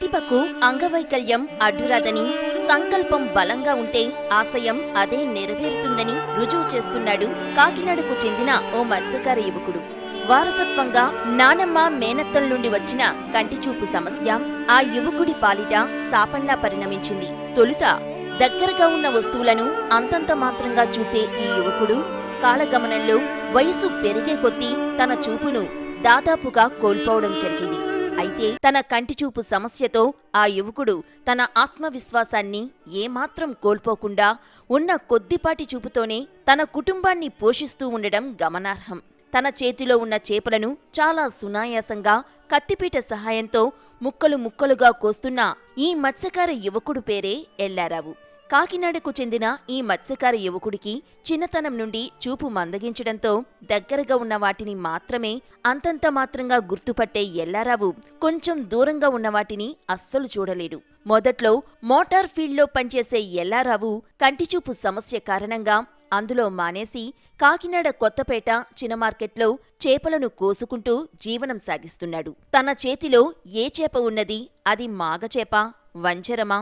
ప్రతిభకు అంగవైకల్యం అడ్డురాదని సంకల్పం బలంగా ఉంటే ఆశయం అదే నెరవేరుతుందని రుజువు చేస్తున్నాడు కాకినాడకు చెందిన ఓ మత్స్యకార యువకుడు. వారసత్వంగా నానమ్మ మేనత్తం నుండి వచ్చిన కంటిచూపు సమస్య ఆ యువకుడి పాలిట శాపంలా పరిణమించింది. తొలుత దగ్గరగా ఉన్న వస్తువులను అంతంత మాత్రంగా చూసే ఈ యువకుడు కాలగమనంలో వయసు పెరిగే కొద్దీ తన చూపును దాదాపుగా కోల్పోవడం జరిగింది. అయితే తన కంటిచూపు సమస్యతో ఆ యువకుడు తన ఆత్మవిశ్వాసాన్ని ఏమాత్రం కోల్పోకుండా ఉన్న కొద్దిపాటి చూపుతోనే తన కుటుంబాన్ని పోషిస్తూ ఉండడం గమనార్హం. తన చేతిలో ఉన్న చేపలను చాలా సునాయాసంగా కత్తిపీట సహాయంతో ముక్కలు ముక్కలుగా కోస్తున్న ఈ మత్స్యకార యువకుడు పేరే ఎల్లారావు. కాకినాడకు చెందిన ఈ మత్స్యకార యువకుడికి చిన్నతనం నుండి చూపు మందగించడంతో దగ్గరగా ఉన్న వాటిని మాత్రమే అంతంత మాత్రంగా గుర్తుపట్టే ఎల్లారావు కొంచెం దూరంగా ఉన్న వాటిని అస్సలు చూడలేడు. మొదట్లో మోటార్ ఫీల్డ్లో పనిచేసే ఎల్లారావు కంటిచూపు సమస్య కారణంగా అందులో మానేసి కాకినాడ కొత్తపేట చిన్న మార్కెట్లో చేపలను కోసుకుంటూ జీవనం సాగిస్తున్నాడు. తన చేతిలో ఏ చేప ఉన్నది అది మాగచేప వంచరమా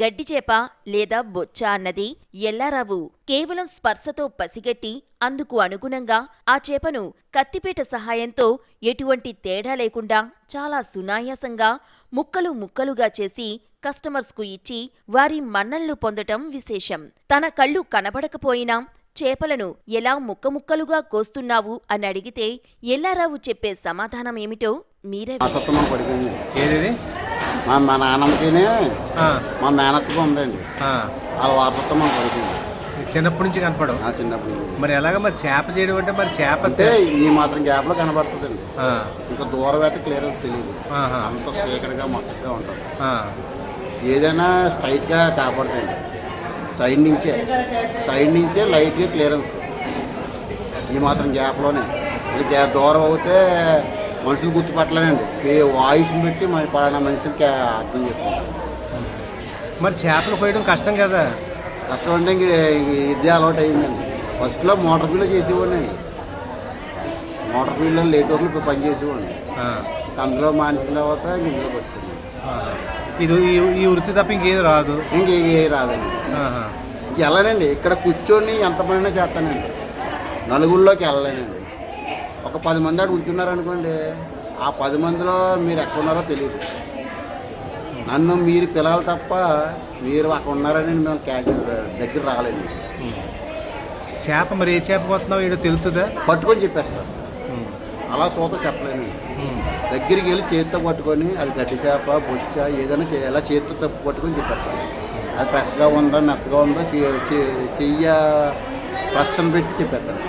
గడ్డి చేప లేదా బొచ్చ అన్నది ఎల్లారావు కేవలం స్పర్శతో పసిగట్టి అందుకు అనుగుణంగా ఆ చేపను కత్తిపేట సహాయంతో ఎటువంటి తేడా లేకుండా చాలా సునాయాసంగా ముక్కలు ముక్కలుగా చేసి కస్టమర్స్కు ఇచ్చి వారి మన్నళ్ళు పొందటం విశేషం. తన కళ్ళు కనబడకపోయినా చేపలను ఎలా ముక్కముక్కలుగా కోస్తున్నావు అని అడిగితే ఎల్లారావు చెప్పే సమాధానం ఏమిటో మీరే మా మా నాన్నమ్మకినే మా మేనత్తకు ఉందండి. వాళ్ళ వారసత్వం పడిపోయింది చిన్నప్పటి నుంచి కనపడవు? నా చిన్నప్పటి నుంచి. మరి ఎలాగ మరి చేప చేయడం అంటే మరి చేప అంటే ఈ మాత్రం గ్యాప్లో కనబడుతుందండి. ఇంకా దూరం అయితే క్లియరెన్స్ తెలియదు ఆహా, అంత సీకటిగా మసకగా ఉంటుంది. ఆ, ఏదైనా స్ట్రైట్గా కాపాడుతుంది సైడ్ నుంచే. సైడ్ నుంచే లైట్గా క్లియరెన్స్. ఈ మాత్రం గ్యాప్లోనే. ఇది గ్యా- దూరం అవుతే మనుషులు గుర్తుపట్టలేనండి. ఈ వాయిస్ని బట్టి మన పలానా మనుషులకి అర్థం చేసుకుంటాం. మరి చేపలు కోయడం కష్టం కదా? కష్టం అంటే ఇంక ఇదే అలవాటు అయిందండి. ఫస్ట్లో మోటార్ ఫీల్డ్ చేసేవాడిని మోటార్ ఫీల్డ్లో లేతోర్లు ఇప్పుడు పని చేసేవాడిని. అందులో మానేసిన తర్వాత ఇంక ఇందులోకి వచ్చింది ఆ. ఇది ఈ- వృత్తి తప్ప ఇంకేది రాదు? ఇంక ఏ రాదండి. వెళ్ళనండి. ఇక్కడ కూర్చొని ఎంత పనైనా చేస్తానండి. నలుగురిలోకి వెళ్ళలేనండి. ఒక పది మంది అటు కూర్చున్నారనుకోండి ఆ పది మందిలో మీరు ఎక్కడ ఉన్నారో తెలియదు. నన్ను మీరు పిలవాలి తప్ప మీరు అక్కడ ఉన్నారని మేము క్యాచ్ దగ్గర రాలేదు. చేప మరి ఏ చేప పోతున్నావు ఏడో తెలుతుందా పట్టుకొని చెప్పేస్తారు అలా సూత చెప్పలేనండి ఉమ్, దగ్గరికి వెళ్ళి చేతితో పట్టుకొని అది గడ్డి చేప బొచ్చ ఏదైనా చే- ఎలా చేతితో తప్పు పట్టుకొని చెప్పేస్తాను అది ఫ్రెష్గా ఉందా మెత్తగా ఉందా చెయ్య ప్రశ్న పెట్టి చెప్పేస్తాను